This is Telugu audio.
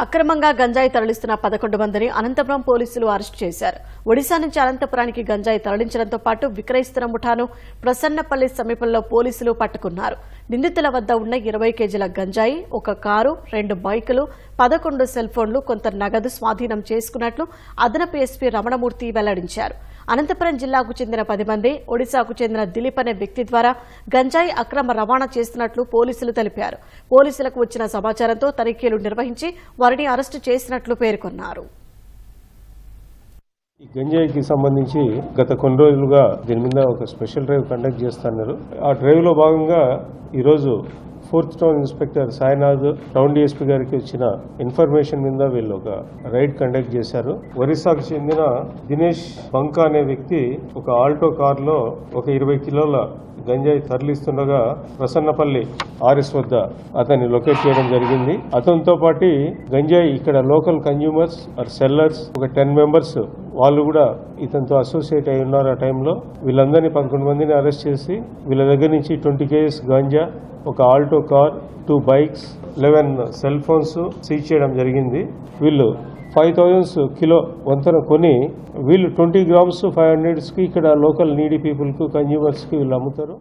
అక్రమంగా గంజాయి తరలిస్తున్న పదకొండు మందిని అనంతపురం పోలీసులు అరెస్టు చేశారు. ఒడిశా నుంచి అనంతపురానికి గంజాయి తరలించడంతో పాటు విక్రయిస్తున్న ముఠాను ప్రసన్నపల్లి సమీపంలో పోలీసులు పట్టుకున్నారు. నిందితుల వద్ద ఉన్న ఇరవై కేజీల గంజాయి ఒక కారు రెండు బైకులు పదకొండు సెల్ ఫోన్లు కొంత నగదు స్వాధీనం చేసుకున్నట్లు అదనపు ఎస్పీ రమణమూర్తి వెల్లడించారు. అనంతపురం జిల్లాకు చెందిన పది మంది ఒడిశాకు చెందిన దిలీప్ అనే వ్యక్తి ద్వారా గంజాయి అక్రమ రవాణా చేస్తున్నట్లు పోలీసులు తెలిపారు. పోలీసులకు వచ్చిన సమాచారంతో తనిఖీలు నిర్వహించి వారిని అరెస్టు చేసినట్లు పేర్కొన్నారు. ఈ గంజాయికి సంబంధించి గత కొన్ని రోజులుగా దీని మీద ఒక స్పెషల్ డ్రైవ్ కండక్ట్ చేస్తున్నారు. ఆ డ్రైవ్లో భాగంగా ఈరోజు fourth town inspector Sainath town DSP గారికి వచ్చిన ఇన్ఫర్మేషన్ మీద వీళ్ళు ఒక రైడ్ కండక్ట్ చేశారు. ఒరిస్సాకు చెందిన దినేష్ బంకా అనే వ్యక్తి ఒక ఆల్టో కార్లో ఒక ఇరవై కిలోల గంజాయి తరలిస్తుండగా ప్రసన్నపల్లి ఆర్ఎస్ వద్ద అతన్ని లొకేట్ చేయడం జరిగింది. అతనితో పాటు గంజాయి ఇక్కడ లోకల్ కన్జ్యూమర్స్ ఆర్ సెల్లర్స్ ఒక టెన్ మెంబర్స్ వాళ్ళు కూడా ఇతనితో అసోసియేట్ అయి ఉన్నారు ఆ టైంలో వీళ్ళందరినీ పదకొండు మందిని అరెస్ట్ చేసి వీళ్ళ దగ్గర నుంచి ట్వంటీ కేజీస్ గాంజా ఒక Alto car two bikes eleven cell phones seize చేయడం జరిగింది. వీళ్ళు ఫైవ్ థౌజండ్స్ కిలో వంతన కొని వీళ్ళు ట్వంటీ గ్రామ్స్ ఫైవ్ హండ్రెడ్స్కి ఇక్కడ లోకల్ నీడీ పీపుల్కు కన్జ్యూమర్స్కి వీళ్ళు అమ్ముతారు.